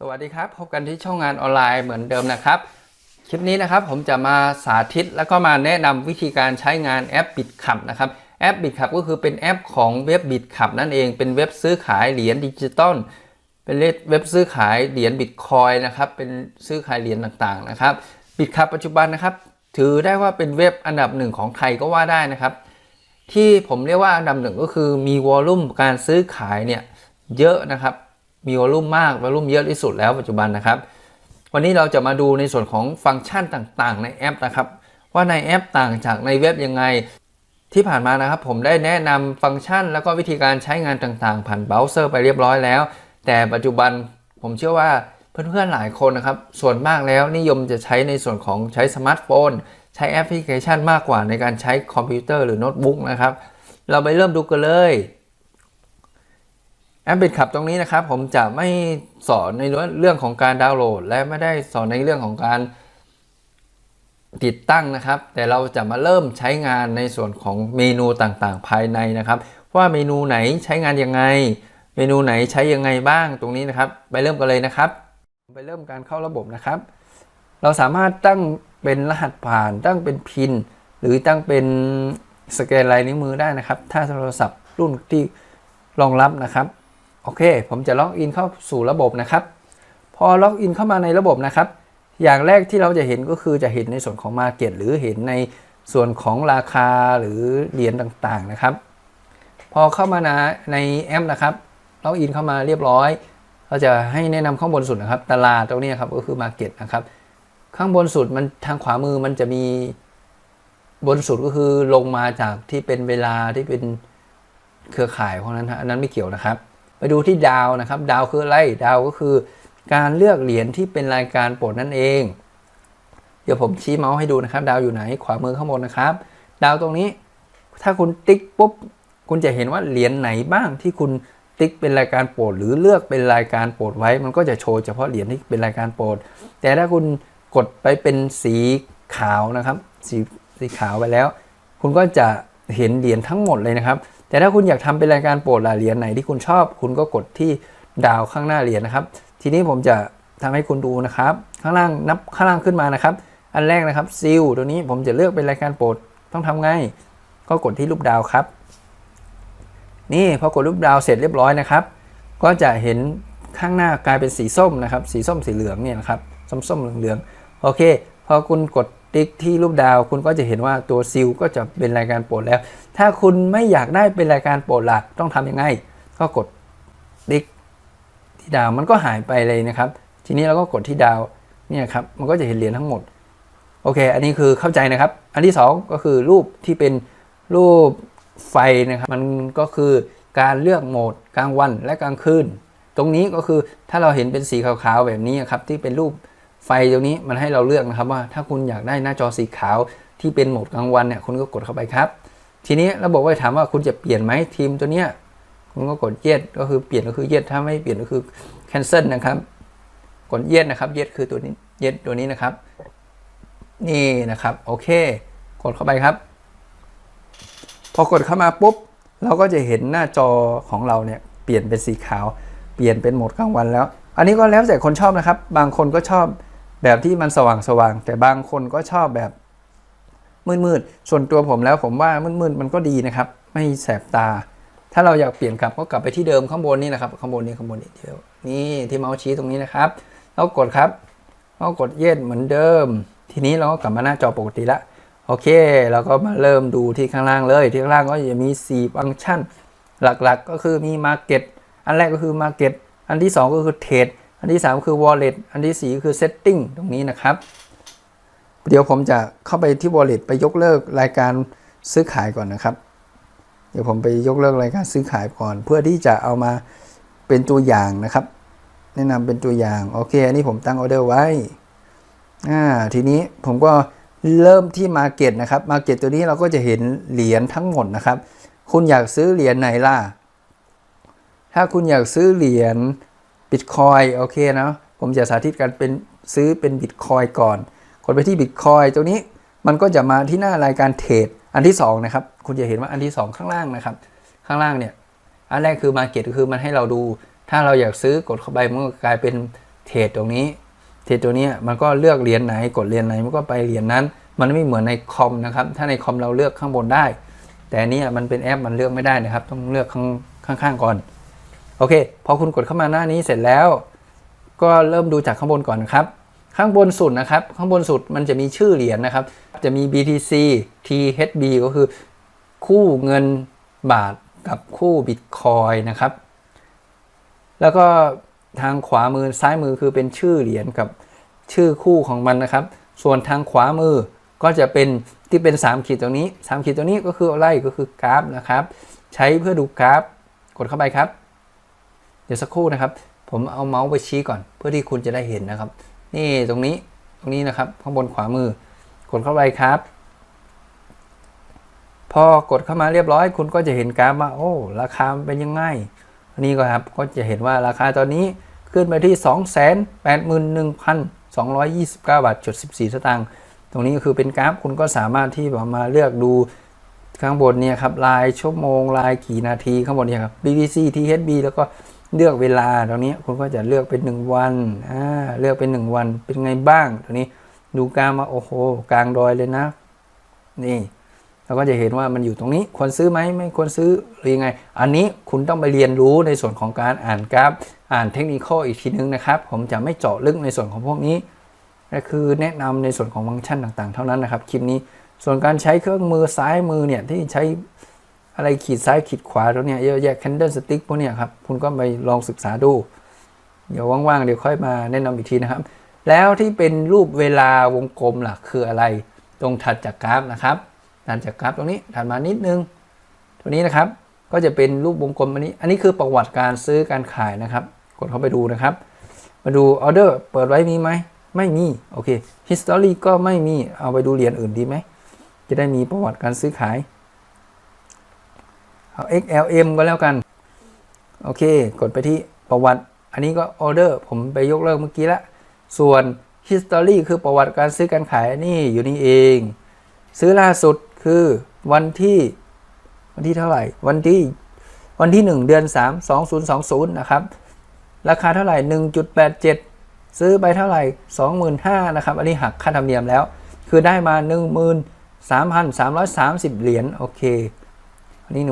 สวัสดีครับ พบกันที่ช่องงานออนไลน์เหมือนเดิมนะครับ คลิปนี้นะครับผมจะมาสาธิตแล้วก็มาแนะนำวิธีการใช้งานแอปบิตคับนะครับแอปบิตคับก็คือเป็นแอปของเว็บบิตคับนั่นเองเป็นเว็บซื้อขายเหรียญดิจิตอลเป็นเว็บซื้อขายเหรียญบิตคอยนะครับเป็นซื้อขายเหรียญต่างๆนะครับบิตคับปัจจุบันนะครับถือได้ว่าเป็นเว็บอันดับหนึ่งของไทยก็ว่าได้นะครับ ที่ผมเรียกว่าอันดับหนึ่งก็คือมีวอลลุ่มการซื้อขายเนี่ยเยอะนะครับ มีวอลลุ่มมากวอลลุ่มเยอะที่สุดแล้วปัจจุบันนะครับ วันนี้เราจะมาดูในส่วนของฟังก์ชันต่างๆ ในแอปนะครับ ว่าในแอปต่างจากในเว็บยังไงที่ผ่านมานะครับ ผมได้แนะนำฟังก์ชัน แล้วก็วิธีการใช้งานต่างๆ ผ่านเบราว์เซอร์ไปเรียบร้อยแล้ว แต่ปัจจุบันผมเชื่อว่าเพื่อนๆหลายคนนะครับ ส่วนมากแล้วนิยมจะใช้ในส่วนของใช้สมาร์ทโฟน ใช้แอปพลิเคชันมากกว่าในการใช้คอมพิวเตอร์หรือโน้ตบุ๊กนะครับ เราไปเริ่มดูกันเลย แอปบิดขับตรงนี้นะครับ ผมจะไม่สอนในเรื่องของการดาวน์โหลด และไม่ได้สอนในเรื่องของการติดตั้งนะครับ แต่เราจะมาเริ่มใช้งานในส่วนของเมนูต่างๆ ภายในนะครับ ว่าเมนูไหนใช้งานยังไง เมนูไหนใช้ยังไงบ้างตรงนี้นะครับ ไปเริ่มกันเลยนะครับ ไปเริ่มการเข้าระบบนะครับ เราสามารถตั้งเป็นรหัสผ่าน ตั้งเป็นพิน หรือตั้งเป็นสแกนลายนิ้วมือได้นะครับ ถ้าโทรศัพท์รุ่นที่รองรับนะครับ โอเค ผมจะล็อกอินเข้าสู่ระบบนะครับ พอล็อกอินเข้ามาในระบบนะครับ อย่างแรกที่เราจะเห็นก็คือจะเห็นในส่วนของ Market หรือเห็นในส่วนของราคาหรือเหรียญต่างๆนะครับ พอเข้ามาในแอปนะครับล็อกอินเข้ามาเรียบร้อย เราจะให้แนะนำข้างบนสุดนะครับ ตลาดตรงนี้ครับก็คือ Market นะครับ ข้างบนสุดมันทางขวามือมันจะมีบนสุดก็คือลงมาจากที่เป็นเวลาที่เป็นเครือข่ายพวกนั้นฮะอันนั้นไม่เกี่ยวนะครับ ไปดูที่ดาวนะครับ ดาวคืออะไร ดาวก็คือการเลือกเหรียญที่เป็นรายการโปรดนั่นเอง เดี๋ยวผมชี้เมาส์ให้ดูนะครับ ดาวอยู่ไหน ขวามือข้างบนนะครับ ดาวตรงนี้ ถ้าคุณติ๊กปุ๊บ คุณจะเห็นว่าเหรียญไหนบ้างที่คุณติ๊กเป็นรายการโปรด หรือเลือกเป็นรายการโปรดไว้ มันก็จะโชว์เฉพาะเหรียญที่เป็นรายการโปรด แต่ถ้าคุณกดไปเป็นสีขาวนะครับ สีสีขาวไปแล้ว คุณก็จะเห็นเหรียญทั้งหมดเลยนะครับ แต่ถ้าคุณอยากทำเป็นรายการโปรดละเหรียญไหนที่คุณชอบ คุณก็กดที่ดาวข้างหน้าเหรียญนะครับ ทีนี้ผมจะทำให้คุณดูนะครับ ข้างล่างนับข้างล่างขึ้นมานะครับ อันแรกนะครับซิลตัวนี้ผมจะเลือกเป็นรายการโปรดต้องทำไง ก็กดที่รูปดาวครับ นี่พอกดรูปดาวเสร็จเรียบร้อยนะครับ ก็จะเห็นข้างหน้ากลายเป็นสีส้มนะครับ สีส้มสีเหลืองเนี่ยนะครับส้มส้มเหลืองเหลืองโอเค พอคุณกด ติ๊กที่รูปดาว คุณก็จะเห็นว่าตัวซิลก็จะเป็นรายการโปรดแล้ว ถ้าคุณไม่อยากได้เป็นรายการโปรดล่ะต้องทำยังไง ก็กดติ๊กที่ดาวมันก็หายไปเลยนะครับ ทีนี้เราก็กดที่ดาวเนี่ยครับมันก็จะเห็นเหรียญทั้งหมดโอเค อันนี้คือเข้าใจนะครับ อันที่ 2 ก็คือรูปที่เป็นรูปไฟนะครับ มันก็คือการเลือกโหมดกลางวันและกลางคืน ตรงนี้ก็คือถ้าเราเห็นเป็นสีขาวๆแบบนี้ครับที่เป็นรูป ไฟตรงนี้มันให้เราเลือกนะครับว่าถ้าคุณอยากได้หน้าจอสีขาวที่เป็นโหมดกลางวันเนี่ยคุณก็กดเข้าไปครับ ทีนี้ระบบก็ถามว่าคุณจะเปลี่ยนไหมทีมตัวเนี้ยคุณก็กดเย็ดก็คือเปลี่ยนก็คือเย็ดถ้าไม่เปลี่ยนก็คือ cancel นะครับ กดเย็ดนะครับเย็ดคือตัวนี้เย็ดตัวนี้นะครับ นี่นะครับโอเค กดเข้าไปครับ พอกดเข้ามาปุ๊บ เราก็จะเห็นหน้าจอของเราเนี่ยเปลี่ยนเป็นสีขาว เปลี่ยนเป็นโหมดกลางวันแล้ว อันนี้ก็แล้วแต่คนชอบนะครับ บางคนก็ชอบ แบบที่มันสว่างสว่างๆแต่บางคนก็ชอบแบบมืดๆส่วนตัวผมแล้วผมว่ามืดๆมันก็ดีนะครับ ไม่แสบตา ถ้าเราอยากเปลี่ยนกลับก็กลับไปที่เดิมข้างบนนี่นะครับข้างบนนี้ข้างบนนี้เดียวนี่ที่เมาส์ชี้ตรงนี้นะครับ แล้วกดครับแล้วกดเย็ดเหมือนเดิม ทีนี้เราก็กลับมาหน้าจอปกติละโอเค เราก็มาเริ่มดูที่ข้างล่างเลย ที่ข้างล่างก็จะมี 4 ฟังก์ชัน หลักๆ ก็คือมี Market อันแรกก็คือ Market อันที่ 2 ก็คือ Trade อันที่ 3 คือ Wallet อันที่ 4 คือ Setting ตรงนี้นะครับ เดี๋ยวผมจะเข้าไปที่ Wallet ไปยกเลิกรายการซื้อขายก่อนนะครับ เดี๋ยวผมไปยกเลิกรายการซื้อขายก่อน เพื่อที่จะเอามาเป็นตัวอย่างนะครับ แนะนำเป็นตัวอย่าง โอเค อันนี้ผมตั้งออเดอร์ไว้อ่าทีนี้ผมก็เริ่มที่ Market นะครับ Market ตัวนี้เราก็จะเห็นเหรียญทั้งหมดนะครับ คุณอยากซื้อเหรียญไหนล่ะ ถ้าคุณอยากซื้อเหรียญ Bitcoin โอเคนะผมจะสาธิตการเป็นซื้อเป็น Bitcoin ก่อน กดไปที่ Bitcoin ตัวนี้มันก็จะมาที่หน้ารายการเทรดอันที่2นะครับคุณจะเห็นว่าอันที่ 2 ข้างล่างนะครับ ข้างล่างเนี่ยอันแรกคือ Market ก็คือมันให้เราดู ถ้าเราอยากซื้อกดเข้าไปมันก็กลายเป็นเทรดตรงนี้ เทรดตัวนี้มันก็เลือกเหรียญไหนกดเหรียญไหนมันก็ไปเหรียญนั้น มันไม่เหมือนในคอมนะครับถ้าในคอมเราเลือกข้างบนได้ แต่อันนี้มันเป็นแอปมันเลือกไม่ได้นะครับ ต้องเลือกข้างข้างๆก่อน โอเค พอคุณกดเข้ามาหน้านี้เสร็จแล้ว ก็เริ่มดูจากข้างบนก่อนครับ ข้างบนสุดนะครับ ข้างบนสุดมันจะมีชื่อเหรียญนะครับ จะมี BTC THB ก็คือ คู่เงินบาทกับคู่บิตคอยนะครับ แล้วก็ทางขวามือซ้ายมือคือเป็นชื่อเหรียญกับชื่อคู่ของมันนะครับ ส่วนทางขวามือก็จะเป็นที่เป็น 3 ขีดตรงนี้ 3 ขีดตรงนี้ก็คืออะไรก็คือกราฟนะครับ ใช้เพื่อดูกราฟ กดเข้าไปครับ เดี๋ยวสักครู่นะครับ ผมเอาเมาส์ไปชี้ก่อน เพื่อที่คุณจะได้เห็นนะครับ นี่ตรงนี้ตรงนี้นะครับ ข้างบนขวามือกดเข้าไปครับ พอกดเข้ามาเรียบร้อย คุณก็จะเห็นกราฟว่าโอ้ราคาเป็นยังไงนนี้ก็ครับก็จะเห็นว่าราคาตอนนี้ขึ้นไปที่ 281,229 บาทจุด14 สตางค์ตรงนี้ก็คือเป็นกราฟคุณก็สามารถที่มาเลือกดูข้างบนเนี่ยครับรายชั่วโมงรายกี่นาทีข้างบนเนี่ยครับ BBC THB แล้วก็ เลือกเวลาตรงนี้คุณก็จะเลือกเป็น1วันอ่าเลือกเป็น1วันเป็นไงบ้างตรงนี้ดูกราฟมาโอ้โหกลางดอยเลยนะ นี่เราก็จะเห็นว่ามันอยู่ตรงนี้ควรซื้อไหมไม่ควรซื้อหรือยังไง อันนี้คุณต้องไปเรียนรู้ในส่วนของการอ่านกราฟ อ่านเทคนิคอีกทีนึงนะครับ ผมจะไม่เจาะลึกในส่วนของพวกนี้ก็คือแนะนำในส่วนของฟังก์ชันต่างๆ เท่านั้นนะครับคลิปนี้ส่วนการใช้เครื่องมือซ้ายมือเนี่ยที่ใช้ อะไรขีดซ้ายขีดขวาตรงเนี้ยเยอะแยะ candle stick พวกเนี้ยครับคุณก็ไปลองศึกษาดู เดี๋ยวว่างๆเดี๋ยวค่อยมาแนะนำอีกทีนะครับ แล้วที่เป็นรูปเวลาวงกลมล่ะคืออะไร ตรงถัดจากกราฟนะครับถัดจากกราฟตรงนี้ถัดมานิดนึงตัวนี้นะครับก็จะเป็นรูปวงกลมอันนี้ อันนี้คือประวัติการซื้อการขายนะครับ กดเข้าไปดูนะครับ มาดูออเดอร์เปิดไว้มีไหมไม่มีโอเค history ก็ไม่มีเอาไปดูเหรียญอื่นดีไหมจะได้มีประวัติการซื้อขาย เอา XLM ก็แล้วกัน โอเค กดไปที่ประวัติ อันนี้ก็ออเดอร์ผมไปยกเลิกเมื่อกี้ละ ส่วน history คือประวัติการซื้อการขายนี่อยู่นี่เอง ซื้อล่าสุดคือวันที่วันที่เท่าไหร่ วันที่วันที่ 1 เดือน 3 2020 นะครับ ราคาเท่าไหร่ 1.87 ซื้อไปเท่าไหร่ 25,000นะครับ อันนี้หักค่าธรรมเนียมแล้ว คือได้มา 13,330 เหรียญ โอเค อันนี้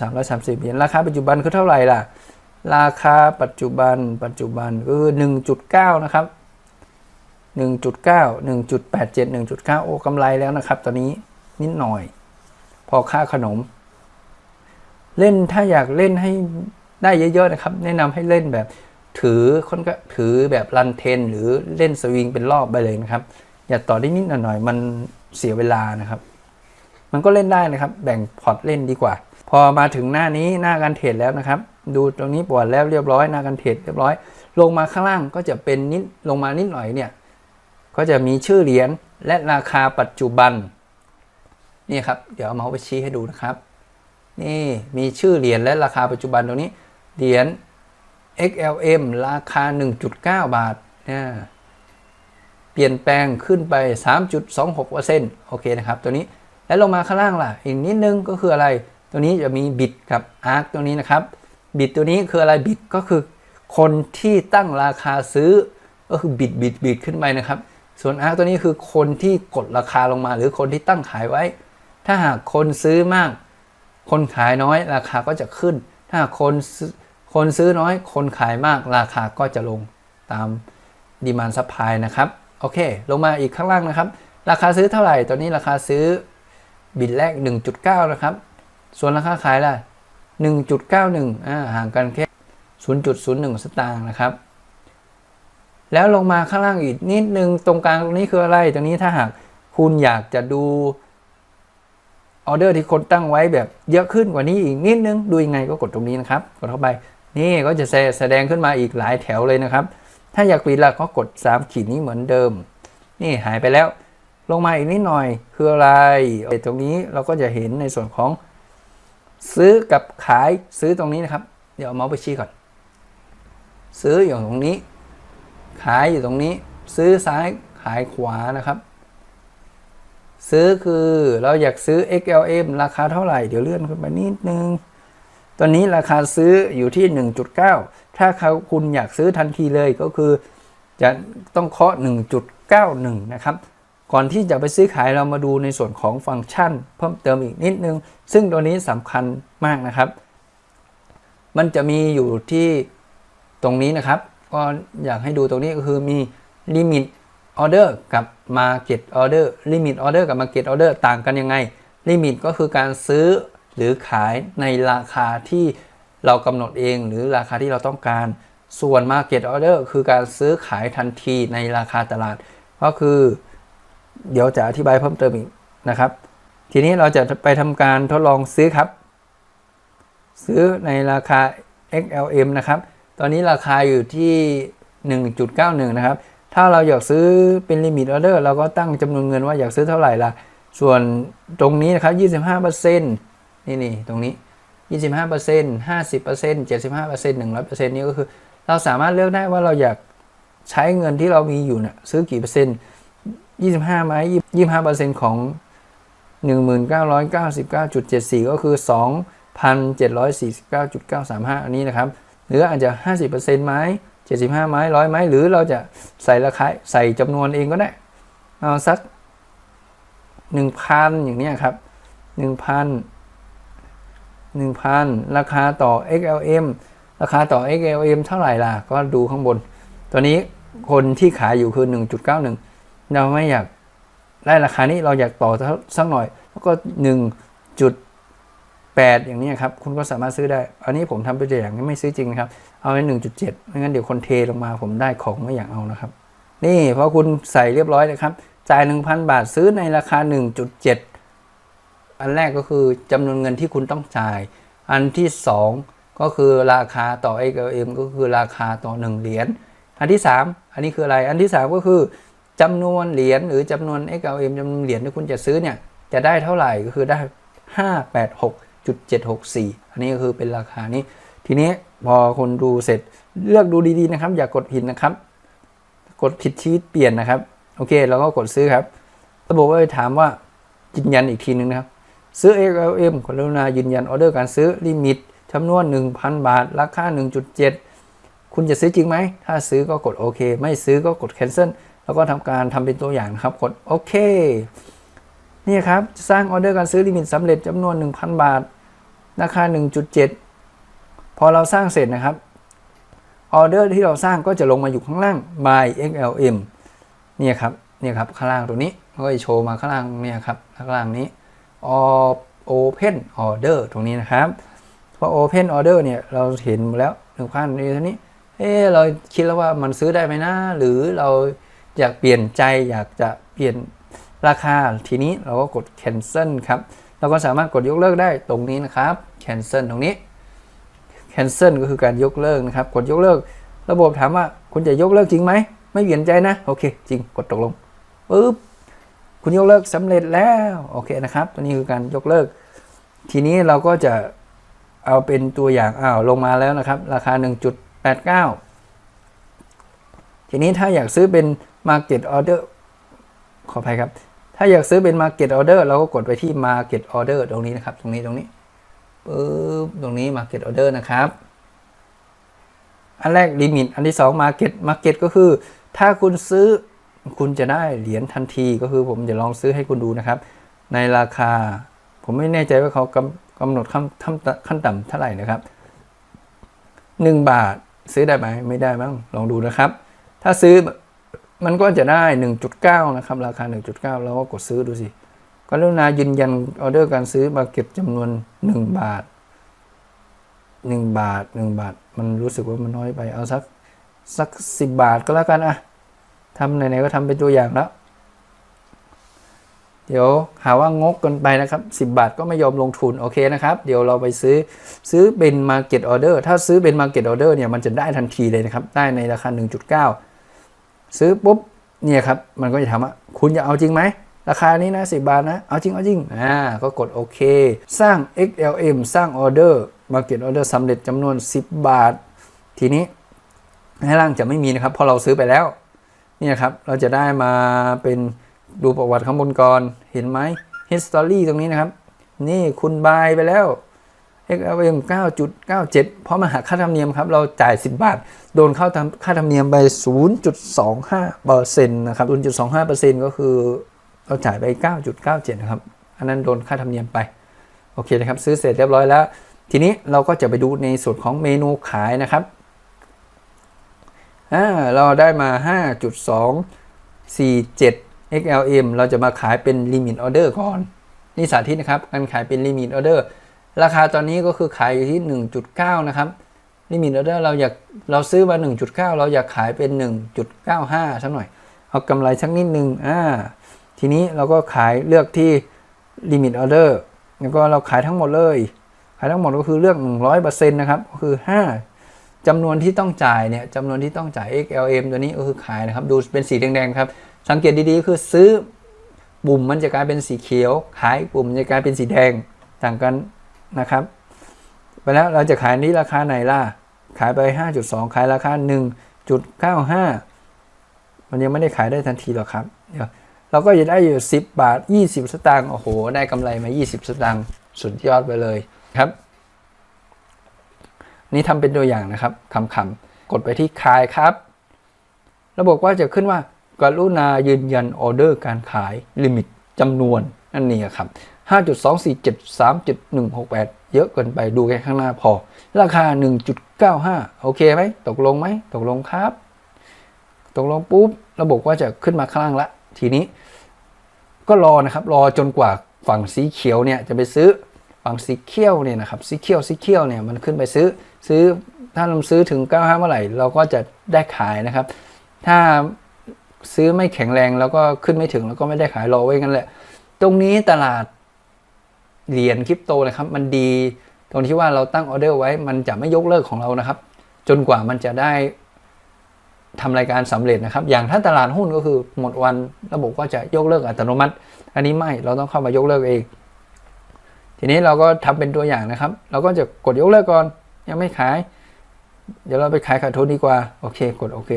13,330 เหรียญ ราคาปัจจุบันคือเท่าไหร่ล่ะ ราคาปัจจุบัน ปัจจุบันคือ1.9 นะครับ 1.9 1.87 1.9 โอ้กำไรแล้วนะครับ ตอนนี้นิดหน่อย พอค่าขนม เล่นถ้าอยากเล่นให้ได้เยอะ ๆ นะครับ แนะนำให้เล่นแบบถือคนก็ถือแบบรันเทน หรือเล่นสวิงเป็นรอบไปเลยนะครับ อย่าต่อได้นิดหน่อยมันเสียเวลานะครับ มันก็เล่นได้นะครับ แบ่งพอร์ตเล่นดีกว่า พอมาถึงหน้านี้หน้าการเทรดแล้วนะครับ ดูตรงนี้ปวดแล้วเรียบร้อยหน้าการเทรดเรียบร้อย ลงมาข้างล่างก็จะเป็นนิดลงมานิดหน่อยเนี่ยก็จะมีชื่อเหรียญและราคาปัจจุบันนี่ครับเดี๋ยวเอาเมาไปชี้ให้ดูนะครับ นี่มีชื่อเหรียญและราคาปัจจุบันตรงนี้เหรียญ XLM ราคา 1.9 บาทเนี่ยเปลี่ยนแปลงขึ้นไป 3.26%โอเคนะครับ ตัวนี้ แล้วลงมาข้างล่างล่ะ อีกนิดนึงก็คืออะไร ตัวนี้จะมีบิตกับ ARK ตัวนี้นะครับ บิตตัวนี้คืออะไรบิตก็คือ คนที่ตั้งราคาซื้อ ก็คือบิดบิดบิดขึ้นไปนะครับ ส่วน ARK ตัวนี้คือคนที่กดราคาลงมา หรือคนที่ตั้งขายไว้ ถ้าหากคนซื้อมาก คนขายน้อยราคาก็จะขึ้น ถ้าหากคนคนซื้อน้อย คนขายมากราคาก็จะลงตามดีมานซัพพลายนะครับ โอเค ลงมาอีกข้างล่างนะครับ ราคาซื้อเท่าไหร่ ตอนนี้ราคาซื้อ บิตแรก 1.9 นะครับ ส่วนราคาขายล่ะ 1.91อ่าห่างกันแค่ 0.01 สตางค์นะครับ แล้วลงมาข้างล่างอีกนิดนึงตรงกลางตรงนี้คืออะไร ตรงนี้ถ้าหากคุณอยากจะดูออเดอร์ที่คนตั้งไว้แบบเยอะขึ้นกว่านี้อีกนิดนึง ดูยังไงก็กดตรงนี้นะครับ กดเข้าไป นี่ก็จะแสดงขึ้นมาอีกหลายแถวเลยนะครับ ถ้าอยากปิดละก็กด 3 ขีดนี้เหมือนเดิม นี่หายไปแล้ว ลงมาอีกนิดหน่อยคืออะไรตรงนี้เราก็จะเห็นในส่วนของ ซื้อกับขายซื้อตรงนี้นะครับ เดี๋ยวเอาเมาส์ไปชี้ก่อน ซื้ออยู่ตรงนี้ ขายอยู่ตรงนี้ ซื้อซ้ายขายขวานะครับ ซื้อคือเราอยากซื้อ XLM ราคาเท่าไหร่เดี๋ยวเลื่อนขึ้นไปนิดนึงตอนนี้ราคาซื้ออยู่ที่ 1.9 ถ้าเขาคุณอยากซื้อทันทีเลยก็คือ จะต้องเคาะ 1.91 นะครับ ก่อนที่จะไปซื้อขายเรามาดูในส่วนของฟังก์ชัน เพิ่มเติมอีกนิดนึง ซึ่งตัวนี้สำคัญมากนะครับ มันจะมีอยู่ที่ตรงนี้นะครับ ก็อยากให้ดูตรงนี้ก็คือมี Limit Order กับ Market Order Limit Order กับ Market Order ต่างกันยังไง Limit ก็คือการซื้อหรือขายในราคาที่เรากำหนดเองหรือราคาที่เราต้องการ ส่วน Market Order คือการซื้อขายทันทีในราคาตลาด ก็คือ เดี๋ยวจะอธิบายเพิ่มเติมอีกนะครับ ทีนี้เราจะไปทำการทดลองซื้อครับ ซื้อในราคา XLM นะครับ ตอนนี้ราคาอยู่ที่ 1.91 นะครับ ถ้าเราอยากซื้อเป็นลิมิตออเดอร์เราก็ตั้งจำนวนเงินว่าอยากซื้อเท่าไหร่ละส่วนตรงนี้นะครับ 25%นี่นี่ตรงนี้ 25% 50% 75% 100%นี่ก็คือ เราสามารถเลือกได้ว่าเราอยากใช้เงินที่เรามีอยู่เนี่ยซื้อกี่เปอร์เซ็นต์ 25ไหม25%ของ 1999.74 ก็คือ 2,749.935 อันนี้นะครับ หรืออาจจะ 50%ไหม75ไหม100ไหมหรือเราจะใส่ราคาใส่จำนวนเองก็ได้เอาสัก 1,000 อย่างนี้ครับ 1,000 1,000 ราคาต่อ XLM ราคาต่อ XLM เท่าไหร่ล่ะ ก็ดูข้างบน ตัวนี้คนที่ขายอยู่คือ 1.91 เราไม่อยากได้ราคานี้เราอยากต่อสักหน่อย แล้วก็1.8อย่างนี้ครับคุณก็สามารถซื้อได้ อันนี้ผมทำไปนตัวอย่างไม่ซื้อจริงนะครับ เอาไว้1.7ไม่งั้นเดี๋ยวคนเทลงมาผมได้ของไม่อยากเอานะครับ นี่เพราะคุณใส่เรียบร้อยเลยครับ จ่าย1,000บาทซื้อในราคา1.7อันแรกก็คือจำนวนเงินที่คุณต้องจ่าย อันที่2ก็คือราคาต่อ XLM ก็คือราคาต่อ1เหรียญอันที่3อันนี้คืออะไรอันที่3ก็คือ จำนวนเหรียญหรือจำนวน XLM จำนวนเหรียญที่คุณจะซื้อเนี่ยจะได้เท่าไหร่ก็คือได้ 586.764 อันนี้ก็คือเป็นราคานี้ ทีนี้พอคนดูเสร็จเลือกดูดีๆนะครับ อย่ากกดผิดนะครับ กดผิดชีวิตเปลี่ยนนะครับ โอเคเราก็กดซื้อครับระบบก็จะถามว่ายืนยันอีกทีนึงนะครับ ซื้อ XLM กรุณายืนยันออเดอร์การซื้อลิมิตจำนวน 1,000 บาท ราคา 1.7 คุณจะซื้อจริงไหม ถ้าซื้อก็กดโอเค ไม่ซื้อก็กด cancel แล้วก็ทำการทำเป็นตัวอย่างนะครับกดโอเคนี่ครับสร้างออเดอร์การซื้อลิมิตสำเร็จจำนวน 1,000 บาท ราคา 1.7 พอเราสร้างเสร็จนะครับออเดอร์ที่เราสร้างก็จะลงมาอยู่ข้างล่าง by XLM เนี่ยครับเนี่ยครับข้างล่างตรงนี้ก็จะโชว์มาข้างล่างเนี่ยครับข้างล่างนี้ Open Order ตรงนี้นะครับพอ Open Order เนี่ยเราเห็นแล้วหนึ่งพันในท่านี้เออเราคิดแล้วว่ามันซื้อได้ไหมนะหรือเรา อยากเปลี่ยนใจอยากจะเปลี่ยนราคาทีนี้เราก็กด cancel ครับเราก็สามารถกดยกเลิกได้ตรงนี้นะครับ cancel ตรงนี้ cancel ก็คือการยกเลิกนะครับ กดยกเลิก ระบบถามว่าคุณจะยกเลิกจริงไหมไม่เปลี่ยนใจนะ โอเค จริงกดตกลงปุ๊บคุณยกเลิกสำเร็จแล้วโอเคนะครับ ตัวนี้คือการยกเลิก ทีนี้เราก็จะเอาเป็นตัวอย่างอ้าวลงมาแล้วนะครับ ราคา 1.89 ทีนี้ถ้าอยากซื้อเป็น Market Order ขออภัยครับ ถ้าอยากซื้อเป็น Market Order เราก็กดไปที่ Market Order ตรงนี้นะครับ ตรงนี้ตรงนี้ปึ๊บตรงนี้ Market Order นะครับ อันแรก Limit อันที่ 2 Market Market ก็คือ ถ้าคุณซื้อคุณจะได้เหรียญทันทีก็คือผมจะลองซื้อให้คุณดูนะครับ ในราคา ผมไม่แน่ใจว่าเขากำกำหนดขั้นขั้นขั้นต่ำเท่าไหร่นะครับ 1 บาทซื้อได้ไหมไม่ได้บ้างลองดูนะครับ ถ้าซื้อ มันก็จะได้ 1.9 นะครับ ราคา 1.9 แล้วก็กดซื้อดูสิกรุณายืนยันออเดอร์การซื้อมาเก็บจำนวน 1 บาท 1 บาท 1 บาท มันรู้สึกว่ามันน้อยไปเอาสักสัก 10 บาทก็แล้วกันอะทำไหนๆก็ทำเป็นตัวอย่างแล้ว เดี๋ยวหาว่างกกันไปนะครับ 10 บาทก็ไม่ยอมลงทุนโอเคนะครับ เดี๋ยวเราไปซื้อซื้อเป็น Market Order ถ้าซื้อเป็น Market Order เนี่ยมันจะได้ทันทีเลยนะครับ ได้ในราคา 1.9 ซื้อปุ๊บเนี่ยครับมันก็จะถามว่าคุณจะเอาจริงไหมราคานี้นะ10บาทนะ เอาจริง เอาจริงอ่าก็กดโอเค สร้าง XLM สร้างออเดอร์ Market Order สำเร็จจำนวน 10 บาท ทีนี้ให้ล่างจะไม่มีนะครับพราะเราซื้อไปแล้วเนี่ยครับเราจะได้มาเป็นดูประวัติข้างบนก่อน เห็นไหม history ตรงนี้นะครับ นี่คุณบายไปแล้ว XLM 9.97 เพราะมันหักค่าธรรมเนียมครับ เราจ่าย 10 บาท โดนเข้าค่าธรรมเนียมไป 0.25%นะครับ 0.25%ก็คือเราจ่ายไป 9.97 นะครับ อันนั้นโดนค่าธรรมเนียมไป โอเคนะครับ ซื้อเสร็จเรียบร้อยแล้ว ทีนี้เราก็จะไปดูในส่วนของเมนูขายนะครับอ่าเราได้มา 5.247 XLM เราจะมาขายเป็น Limit Order ก่อน นี่สาธิตนะครับ การขายเป็น Limit Order ราคาตอนนี้ก็คือขายอยู่ที่ 1.9 นะครับ Limit Order เราอยากเราซื้อมา 1.9 เราอยากขายเป็น 1.95สักหน่อย เอากำไรสักนิดนึงอ่าทีนี้เราก็ขายเลือกที่ Limit Order แล้วก็เราขายทั้งหมดเลย ขายทั้งหมดก็คือเลือก 100%นะครับก็คือ 5จำนวนที่ต้องจ่ายเนี่ยจำนวนที่ต้องจ่าย XLM ตัวนี้ก็คือขายนะครับ ดูเป็นสีแดงๆครับ สังเกตดีๆคือซื้อปุ่มมันจะกลายเป็นสีเขียว ขายปุ่มจะกลายเป็นสีแดง ต่างกัน นะครับ ไปแล้วเราจะขายนี้ราคาไหนล่ะ ขายไป 5.2 ขายราคา 1.95 มันยังไม่ได้ขายได้ทันทีหรอกครับ เดี๋ยวเราก็จะได้อยู่ 10 บาท 20 สตางค์ โอ้โห ได้กำไรมา 20 สตางค์ สุดยอดไปเลยครับ นี่ทำเป็นตัวอย่างนะครับคำๆกดไปที่คายครับ ระบบว่าจะขึ้นว่ากรุณายืนยันออเดอร์การขายลิมิตจำนวนนั่นนี่ครับ 5.2473168 เยอะเกินไปดูแค่ข้างหน้าพอ ราคา 1.95 โอเคไหม ตกลงไหม ตกลงครับ ตกลงปุ๊บ ระบบก็จะขึ้นมาข้างล่างละ ทีนี้ ก็รอนะครับ รอจนกว่าฝั่งสีเขียวเนี่ยจะไปซื้อ ฝั่งสีเขียวเนี่ยนะครับสีเขียวสีเขียวเนี่ยมันขึ้นไปซื้อ ซื้อถ้าเราซื้อถึง 95 เมื่อไหร่ เราก็จะได้ขายนะครับ ถ้าซื้อไม่แข็งแรงแล้วก็ขึ้นไม่ถึงแล้วก็ไม่ได้ขายรอไว้กันแหละ ตรงนี้ตลาด เหรียญคริปโตนะครับ มันดี ตรงที่ว่าเราตั้งออเดอร์ไว้ มันจะไม่ยกเลิกของเรานะครับ จนกว่ามันจะได้ทำรายการสำเร็จนะครับ อย่างถ้าตลาดหุ้นก็คือหมดวันระบบก็จะยกเลิกอัตโนมัติ อันนี้ไม่เราต้องเข้ามายกเลิกเอง ทีนี้เราก็ทำเป็นตัวอย่างนะครับ เราก็จะกดยกเลิกก่อน ยังไม่ขาย เดี๋ยวเราไปขายขาดทุนดีกว่า โอเค กดโอเค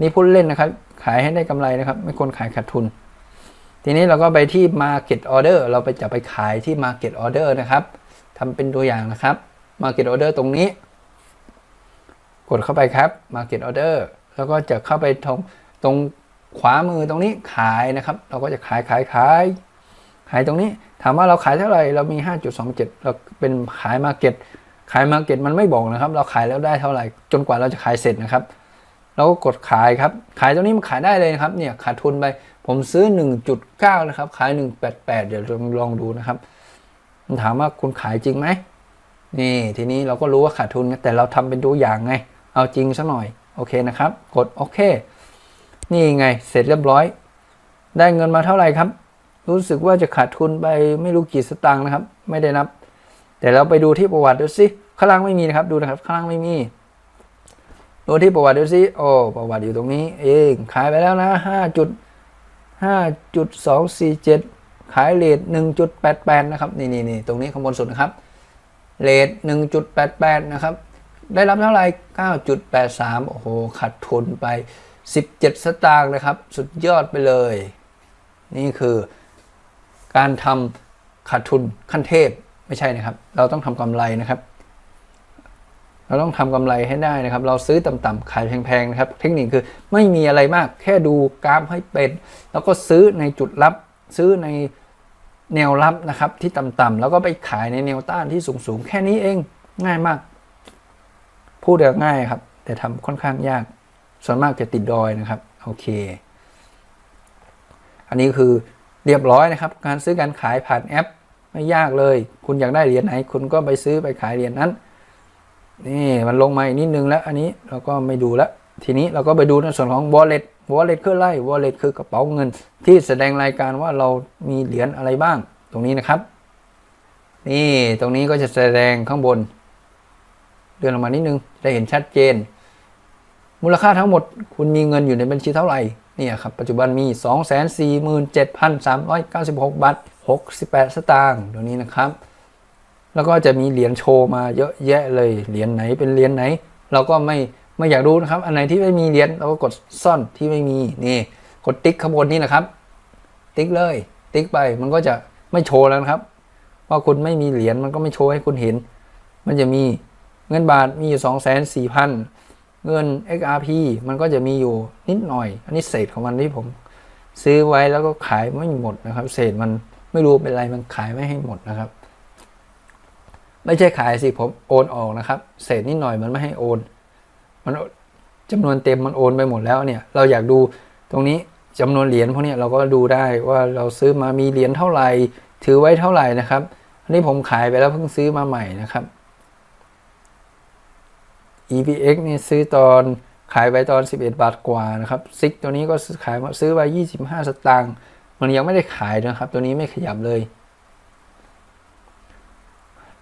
นี่พูดเล่นนะครับ ขายให้ได้กำไรนะครับ ไม่ควรขายขาดทุน ทีนี้เราก็ไปที่ Market Order เราไปจะไปขายที่ Market Order นะครับทำเป็นตัวอย่างนะครับ Market Order ตรงนี้ กดเข้าไปครับ Market Order แล้วก็จะเข้าไปตรงตรงขวามือตรงนี้ขายนะครับ เราก็จะขายขายขาย ขายตรงนี้ ถามว่าเราขายเท่าไหร่เรามี 5.27 เราเป็นขาย Market ขาย Market มันไม่บอกนะครับ เราขายแล้วได้เท่าไหร่ จนกว่าเราจะขายเสร็จนะครับเราก็กดขายครับ ขายตรงนี้มันขายได้เลยครับเนี่ยขาดทุนไป ผมซื้อ 1.9 นะครับ ขาย 188 เดี๋ยวลองลองดูนะครับมันถามว่าคุณขายจริงไหมนี่ทีนี้เราก็รู้ว่าขาดทุนแต่เราทำเป็นตัวอย่างไง เอาจริงซะหน่อย โอเคนะครับ กดโอเค นี่ไงเสร็จเรียบร้อย ได้เงินมาเท่าไหร่ครับ รู้สึกว่าจะขาดทุนไปไม่รู้กี่สตางค์นะครับ ไม่ได้นับ แต่เราไปดูที่ประวัติดูสิข้างล่างไม่มีนะครับ ดูนะครับ ข้างล่างไม่มีดูที่ประวัติดูสิโอ้ประวัติอยู่ตรงนี้ เองขายไปแล้วนะห้าจุด ห้าจุดสองสี่เจ็ดขายเลทหนึ่งจุดแปดแปดนะครับ นี่นี่นี่ตรงนี้ข้างบนสุดนะครับเลทหนึ่งจุดแปดแปดนะครับ ได้รับเท่าไหร่เก้าจุดแปดสามโอ้โหขาดทุนไปสิบเจ็ดสตางค์นะครับ สุดยอดไปเลย นี่คือการทำขาดทุนขั้นเทพไม่ใช่นะครับ เราต้องทำกำไรนะครับ เราต้องทำกำไรให้ได้นะครับ เราซื้อต่ำๆขายแพงๆนะครับ เทคนิคคือไม่มีอะไรมาก แค่ดูกราฟให้เป็น แล้วก็ซื้อในจุดรับ ซื้อในแนวรับนะครับที่ต่ำๆแล้วก็ไปขายในแนวต้านที่สูงๆ แค่นี้เองง่ายมาก พูดเดี๋ยวง่ายครับ แต่ทำค่อนข้างยาก ส่วนมากจะติดดอยนะครับโอเค อันนี้คือเรียบร้อยนะครับ การซื้อการขายผ่านแอป ไม่ยากเลย คุณอยากได้เหรียญไหน คุณก็ไปซื้อไปขายเหรียญนั้น นี่มันลงมาอีกนิดนึงแล้ว อันนี้เราก็ไม่ดูแล้วทีนี้เราก็ไปดูในส่วนของ wallet wallet คืออะไร wallet คือกระเป๋าเงิน ที่แสดงรายการว่าเรามีเหรียญอะไรบ้าง ตรงนี้นะครับ นี่ตรงนี้ก็จะแสดงข้างบน เดือนลงมานิดนึงจะเห็นชัดเจน มูลค่าทั้งหมด คุณมีเงินอยู่ในบัญชีเท่าไหร่เนี่ยครับปัจจุบันมี 247,396 บาท 68 สตางค์ตรงนี้นะครับ แล้วก็จะมีเหรียญโชว์มาเยอะแยะเลย เหรียญไหนเป็นเหรียญไหน เราก็ไม่ไม่อยากรู้นะครับ อันไหนที่ไม่มีเหรียญเราก็กดซ่อนที่ไม่มีนี่กดติ๊กข้างบนนี้นะครับ ติ๊กเลย ติ๊กไปมันก็จะไม่โชว์แล้วนะครับ ว่าคุณไม่มีเหรียญมันก็ไม่โชว์ให้คุณเห็น มันจะมีเงินบาทมีอยู่2 4 0 0 0 0เงิน XRP มันก็จะมีอยู่นิดหน่อย อันนี้เศษของมันที่ผม ซื้อไว้แล้วก็ขายไม่หมดนะครับ เศษมันไม่รู้เป็นไรมันขายไม่ให้หมดนะครับ ไม่ใช่ขายสิผมโอนออกนะครับ เศษนิดหน่อยมันไม่ให้โอน มันจำนวนเต็มมันโอนไปหมดแล้วเนี่ย เราอยากดูตรงนี้จำนวนเหรียญพวกนี้เราก็ดูได้ว่าเราซื้อมามีเหรียญเท่าไหร่ ถือไว้เท่าไหร่นะครับอันนี้ผมขายไปแล้วเพิ่งซื้อมาใหม่นะครับ EPX นี่ซื้อตอนขายไปตอน 11 บาทกว่านะครับซิกตัวนี้ก็ขายมาซื้อไป25 สตางค์มันยังไม่ได้ขายนะครับ ตัวนี้ไม่ขยับเลย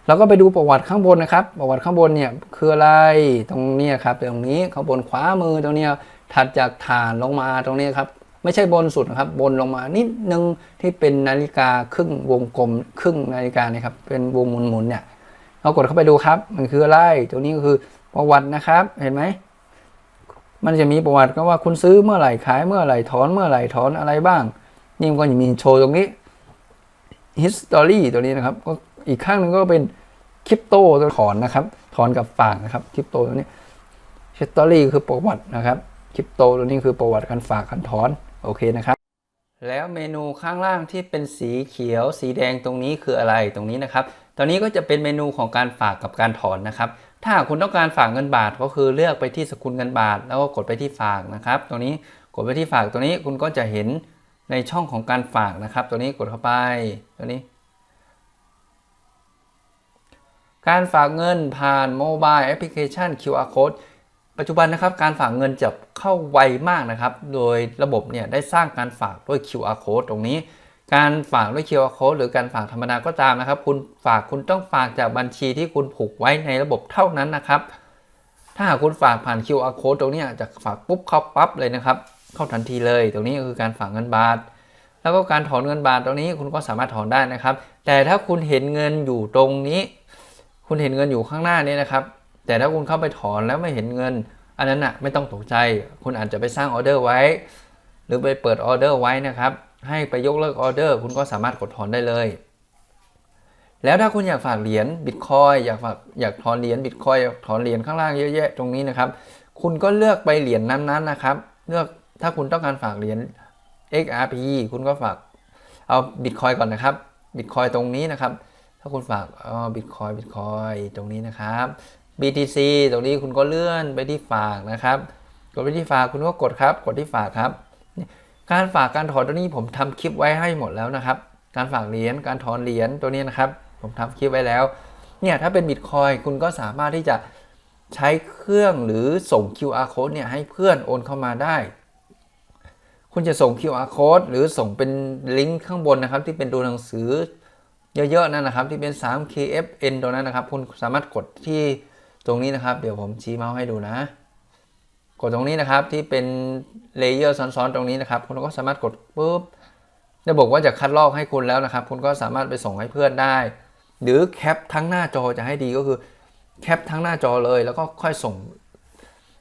เราก็ไปดูประวัติข้างบนนะครับ ประวัติข้างบนเนี่ยคืออะไรตรงนี้ครับตรงนี้ข้างบนขวามือตรงนี้ถัดจากฐานลงมาตรงนี้ครับ ไม่ใช่บนสุดนะครับ บนลงมานิดนึงที่เป็นนาฬิกาครึ่งวงกลมครึ่งนาฬิกานี่ครับเป็นวงหมุนๆเนี่ยเรากดเข้าไปดูครับ มันคืออะไรตรงนี้ก็คือประวัตินะครับเห็นไหมมันจะมีประวัติก็ว่าคุณซื้อเมื่อไหร่ขายเมื่อไหร่ถอนเมื่อไหร่ถอนอะไรบ้างนี่มันก็จะมีโชว์ตรงนี้ history ตัวนี้นะครับ ก็ อีกข้างหนึ่งก็เป็นคริปโตตัวถอนนะครับ ถอนกับฝากนะครับคริปโตตัวนี้ history คือประวัตินะครับคริปโตตัวนี้คือประวัติการฝากการถอนโอเคนะครับ แล้วเมนูข้างล่างที่เป็นสีเขียว สีแดงตรงนี้คืออะไรตรงนี้นะครับ ตอนนี้ก็จะเป็นเมนูของการฝากกับการถอนนะครับ ถ้าคุณต้องการฝากเงินบาทก็คือเลือกไปที่สกุลเงินบาท แล้วก็กดไปที่ฝากนะครับตรงนี้กดไปที่ฝากตรงนี้คุณก็จะเห็นในช่องของการฝากนะครับ ตัวนี้กดเข้าไปตัวนี้ การฝากเงินผ่านโมบายแอปพลิเคชัน QR code ปัจจุบันนะครับการฝากเงินจะเข้าไวมากนะครับ โดยระบบเนี่ยได้สร้างการฝากด้วย QR code ตรงนี้ การฝากด้วย QR code หรือการฝากธรรมดาก็ตามนะครับ คุณฝากคุณต้องฝากจากบัญชีที่คุณผูกไว้ในระบบเท่านั้นนะครับ ถ้าหากคุณฝากผ่าน QR code ตรงนี้จะฝากปุ๊บเข้าปั๊บเลยนะครับ เข้าทันทีเลย ตรงนี้ก็คือการฝากเงินบาท แล้วก็การถอนเงินบาทตรงนี้คุณก็สามารถถอนได้นะครับ แต่ถ้าคุณเห็นเงินอยู่ตรงนี้ คุณเห็นเงินอยู่ข้างหน้านี้นะครับ แต่ถ้าคุณเข้าไปถอนแล้วไม่เห็นเงิน อันนั้นนะไม่ต้องตกใจ คุณอาจจะไปสร้างออเดอร์ไว้ หรือไปเปิดออเดอร์ไว้นะครับ ให้ไปยกเลิกออเดอร์ คุณก็สามารถกดถอนได้เลย แล้วถ้าคุณอยากฝากเหรียญบิตคอยอยากฝากอยากถอนเหรียญบิตคอยอยากถอนเหรียญข้างล่างเยอะแยะตรงนี้นะครับ คุณก็เลือกไปเหรียญนั้นๆนะครับ เลือกถ้าคุณต้องการฝากเหรียญ XRP คุณก็ฝากเอาบิตคอยก่อนนะครับบิตคอยตรงนี้นะครับาคุณฝากอ๋อบิตคอยบิตคอยตรงนี้นะครับ BTC ตรงนี้คุณก็เลื่อนไปที่ฝากนะครับ กดไปที่ฝากคุณก็กดครับ กดที่ฝากครับ การฝากการถอนตัวนี้ผมทำคลิปไว้ให้หมดแล้วนะครับ การฝากเหรียญการถอนเหรียญตัวนี้นะครับ ผมทำคลิปไว้แล้ว เนี่ยถ้าเป็นบิตคอยคุณก็สามารถที่จะใช้เครื่องหรือส่ง QR code เนี่ยให้เพื่อนโอนเข้ามาได้ คุณจะส่ง QR code หรือส่งเป็นลิงก์ข้างบนนะครับ ที่เป็นตัวหนังสือ เยอะๆนั่นนะครับ ที่เป็น 3KFN ตรงนั้นนะครับ คุณสามารถกดที่ตรงนี้นะครับ เดี๋ยวผมชี้เมาส์ให้ดูนะ กดตรงนี้นะครับที่เป็นเลเยอร์ซ้อนๆตรงนี้นะครับ คุณก็สามารถกดปุ๊บจะบอกว่าจะคัดลอกให้คุณแล้วนะครับ คุณก็สามารถไปส่งให้เพื่อนได้ หรือแคปทั้งหน้าจอจะให้ดีก็คือแคปทั้งหน้าจอเลย แล้วก็ค่อยส่ง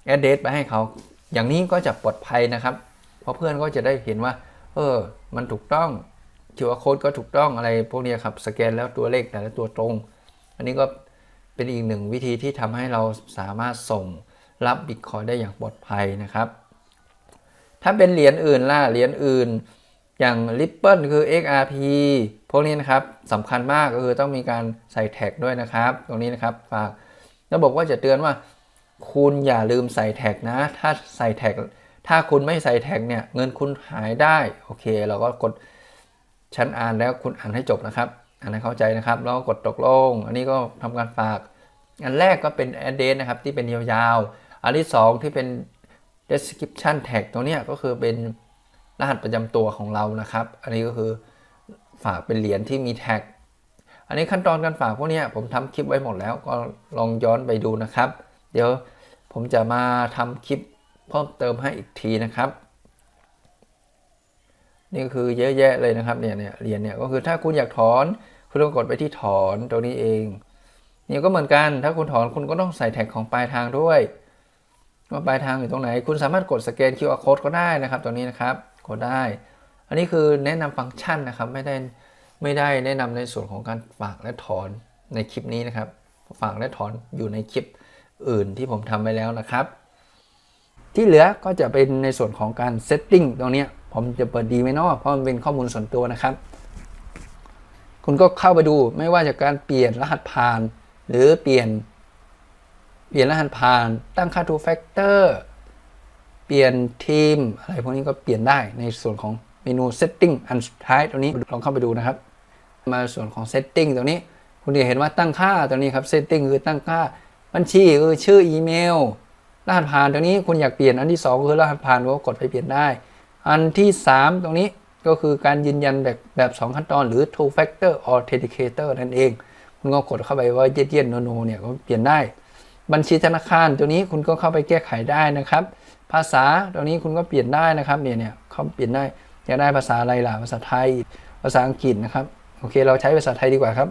แอดเดสไปให้เขาอย่างนี้ก็จะปลอดภัยนะครับ เพราะเพื่อนก็จะได้เห็นว่า เออ มันถูกต้อง QR code ก็ถูกต้องอะไรพวกนี้ครับ สแกนแล้วตัวเลขแต่ละตัวตรง อันนี้ก็เป็นอีกหนึ่งวิธีที่ทำให้เราสามารถส่งรับบิตคอยได้อย่างปลอดภัยนะครับ ถ้าเป็นเหรียญอื่นล่ะ เหรียญอื่น อย่าง Ripple คือ XRP พวกนี้นะครับสำคัญมากก็คือต้องมีการใส่แท็กด้วยนะครับ ตรงนี้นะครับฝากแล้วบอกว่าจะเตือนว่า คุณอย่าลืมใส่แท็กนะ ถ้าใส่แท็กถ้าคุณไม่ใส่แท็กเนี่ยเงินคุณหายได้ โอเค เราก็กด ฉันอ่านแล้วคุณอ่านให้จบนะครับ อ่านให้เข้าใจนะครับ แล้วก็กดตกลง อันนี้ก็ทำการฝาก อันแรกก็เป็น address นะครับ ที่เป็นยาวๆ อันที่ 2 ที่เป็น description tag ตรงนี้ก็คือเป็นรหัสประจำตัวของเรานะครับ อันนี้ก็คือฝากเป็นเหรียญที่มีแท็ก อันนี้ขั้นตอนการฝากพวกนี้ผมทำคลิปไว้หมดแล้วก็ลองย้อนไปดูนะครับ เดี๋ยวผมจะมาทำคลิปเพิ่มเติมให้อีกทีนะครับ นี่ก็คือเยอะแยะเลยนะครับเนี่ยเนี่ยเหรียญเนี่ยก็คือถ้าคุณอยากถอนคุณต้องกดไปที่ถอนตรงนี้เอง นี่ก็เหมือนกันถ้าคุณถอนคุณก็ต้องใส่แท็กของปลายทางด้วยว่าปลายทางอยู่ตรงไหน คุณสามารถกดสแกน QR code ก็ได้นะครับตรงนี้นะครับกดได้ อันนี้คือแนะนำฟังก์ชันนะครับไม่ได้ไม่ได้แนะนำในส่วนของการฝากและถอนในคลิปนี้นะครับฝากและถอนอยู่ในคลิปอื่นที่ผมทำไปแล้วนะครับ ที่เหลือก็จะเป็นในส่วนของการเซตติ้งตรงเนี้ย ผมจะเปิดดีไหมเนาะเพราะมันเป็นข้อมูลส่วนตัวนะครับ คุณก็เข้าไปดูไม่ว่าจากการเปลี่ยนรหัสผ่าน หรือเปลี่ยน เปลี่ยนรหัสผ่าน ตั้งค่า two factor เปลี่ยนทีม อะไรพวกนี้ก็เปลี่ยนได้ในส่วนของเมนู setting อันสุดท้ายตรงนี้ลองเข้าไปดูนะครับ มาส่วนของ setting ตรงนี้ คุณจะเห็นว่าตั้งค่าตรงนี้ครับ setting คือตั้งค่าบัญชีคือชื่ออีเมลรหัสผ่านตรงนี้คุณอยากเปลี่ยนอันที่ 2 คือรหัสผ่านก็กดไปเปลี่ยนได้ อันที่ 3 ตรงนี้ก็คือการยืนยันแบบแบบ 2 ขั้นตอนหรือ two factor authenticator นั่นเอง คุณก็กดเข้าไปว่าเย็นเย็นโนโนเนี่ยก็เปลี่ยนได้ บัญชีธนาคารตัวนี้คุณก็เข้าไปแก้ไขได้นะครับ ภาษาตัวนี้คุณก็เปลี่ยนได้นะครับเนี่ยเนี่ยเขาเปลี่ยนได้อยากได้ภาษาอะไรล่ะภาษาไทย ภาษาอังกฤษนะครับโอเค เราใช้ภาษาไทยดีกว่าครับ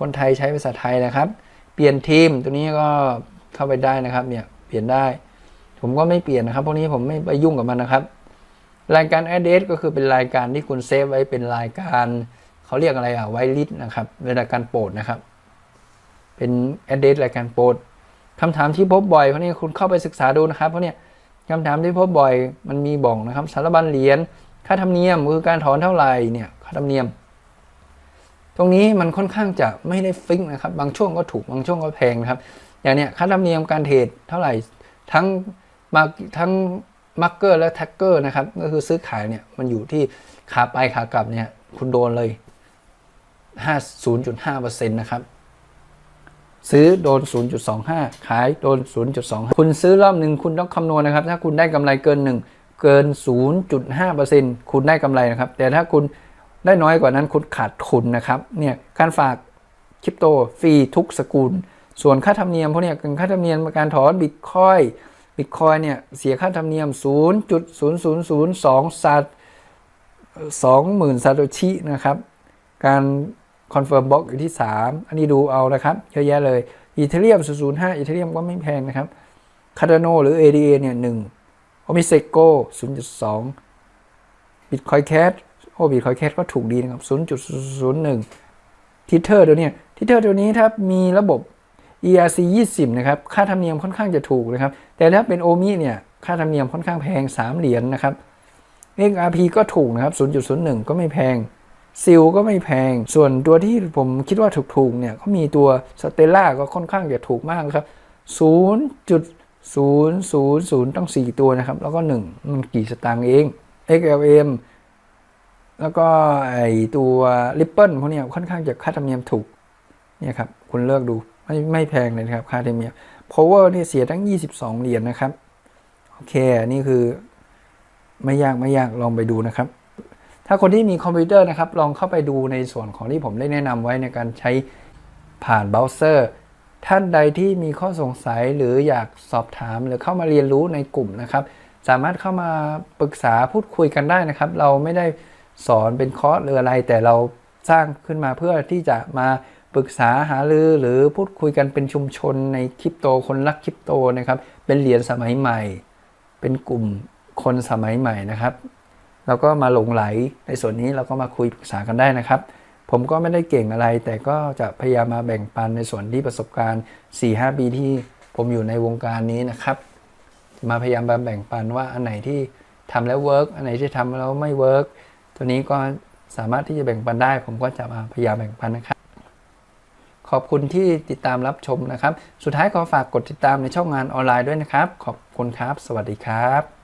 คนไทยใช้ภาษาไทยนะครับ เปลี่ยนทีมตัวนี้ก็เข้าไปได้นะครับเนี่ยเปลี่ยนได้ ผมก็ไม่เปลี่ยนนะครับพวกนี้ผมไม่ไปยุ่งกับมันนะครับ รายการ address ก็คือเป็นรายการที่คุณเซฟไว้เป็นรายการเขาเรียกอะไรอะไวลิสนะครับเป็นรายการโปรดนะครับ เป็น address รายการโปรดคำถามที่พบบ่อยเพราะนี้คุณเข้าไปศึกษาดูนะครับเพราะเนี่ยคำถามที่พบบ่อยมันมีบอกนะครับ สารบัญเหรียญค่าธรรมเนียมคือการถอนเท่าไหร่เนี่ยค่าธรรมเนียม ตรงนี้มันค่อนข้างจะไม่ได้ฟิกนะครับ บางช่วงก็ถูกบางช่วงก็แพงนะครับ อย่างเนี้ยค่าธรรมเนียมการเทรดเท่าไหร่ทั้งมาทั้ง มักเกอร์และแท็กเกอร์นะครับ ก็คือซื้อขายเนี่ย มันอยู่ที่ขาไปขากลับเนี่ย คุณโดนเลย 50.5%นะครับ ซื้อโดน 0.25 ขายโดน 0.25 คุณซื้อรอบหนึ่งคุณต้องคำนวณนะครับ ถ้าคุณได้กำไรเกิน 1 เกิน 0.5%คุณได้กำไรนะครับ แต่ถ้าคุณได้น้อยกว่านั้นคุณขาดทุนนะครับ เนี่ย การฝากคริปโตฟรีทุกสกุล ส่วนค่าธรรมเนียมพวกเนี้ยเป็นค่าธรรมเนียมการถอนบิตคอย บิตคอยเนี่ยเสียค่าธรรมเนียม 0.0002ซาต20,000ซาโตชินะครับ การคอนเฟิร์มบล็อกอยู่ที่ 3 อันนี้ดูเอานะครับ เยอะแยะเลยอีเทเรียม005อีเทเรียมก็ไม่แพงนะครับคาร์โนหรือ ADA เนี่ย1โอมิเซโก0.2 Bitcoin Cash โอ้ Bitcoin Cash ก็ถูกดีนะครับ 0.01ทิเทอร์ตัวเนี้ยทิเทอร์ตัวนี้ถ้ามีระบบ ERC 20 นะครับ ค่าธรรมเนียมค่อนข้างจะถูกนะครับ แต่ถ้าเป็น OMI เนี่ย ค่าธรรมเนียมค่อนข้างแพง 3 เหรียญนนะครับ XRP ก็ถูกนะครับ 0.01 ก็ไม่แพง ซิลก็ไม่แพง ส่วนตัวที่ผมคิดว่าถูกๆเนี่ย ก็มีตัวสเตล่าก็ค่อนข้างจะถูกมากนะครับ 0.000ต้อง 4 ตัวนะครับ แล้วก็ 1 มันกี่สตางค์เอง XLM แล้วก็ไอตัว Ripple พวกเนี้ยค่อนข้างจะค่าธรรมเนียมถูกเนี่ยครับคุณเลือกดู ไม่ไม่แพงเลยนะครับค่าธรรมเนียม power นี่เสียทั้ง 22 เหรียญนะครับ โอเค นี่คือไม่ยากไม่ยากลองไปดูนะครับ ถ้าคนที่มีคอมพิวเตอร์นะครับ ลองเข้าไปดูในส่วนของที่ผมได้แนะนำไว้ในการใช้ผ่านเบราว์เซอร์ ท่านใดที่มีข้อสงสัยหรืออยากสอบถามหรือเข้ามาเรียนรู้ในกลุ่มนะครับ สามารถเข้ามาปรึกษาพูดคุยกันได้นะครับ เราไม่ได้สอนเป็นคอร์สหรืออะไร แต่เราสร้างขึ้นมาเพื่อที่จะมา ปรึกษาหารือหรือพูดคุยกันเป็นชุมชนในคริปโตคนรักคริปโตนะครับ เป็นเหรียญสมัยใหม่ เป็นกลุ่มคนสมัยใหม่นะครับเราก็มาหลงไหลในส่วนนี้เราก็มาคุยปรึกษากันได้นะครับ ผมก็ไม่ได้เก่งอะไร แต่ก็จะพยายามมาแบ่งปันในส่วนที่ประสบการณ์ 4-5 ปีที่ผมอยู่ในวงการนี้นะครับ มาพยายามมาแบ่งปันว่าอันไหนที่ทำแล้วเวิร์กอันไหนที่ทำแล้วไม่เวิร์กตัวนี้ก็สามารถที่จะแบ่งปันได้ ผมก็จะมาพยายามแบ่งปันนะครับ ขอบคุณที่ติดตามรับชมนะครับ สุดท้ายขอฝากกดติดตามในช่องงานออนไลน์ด้วยนะครับ ขอบคุณครับ สวัสดีครับ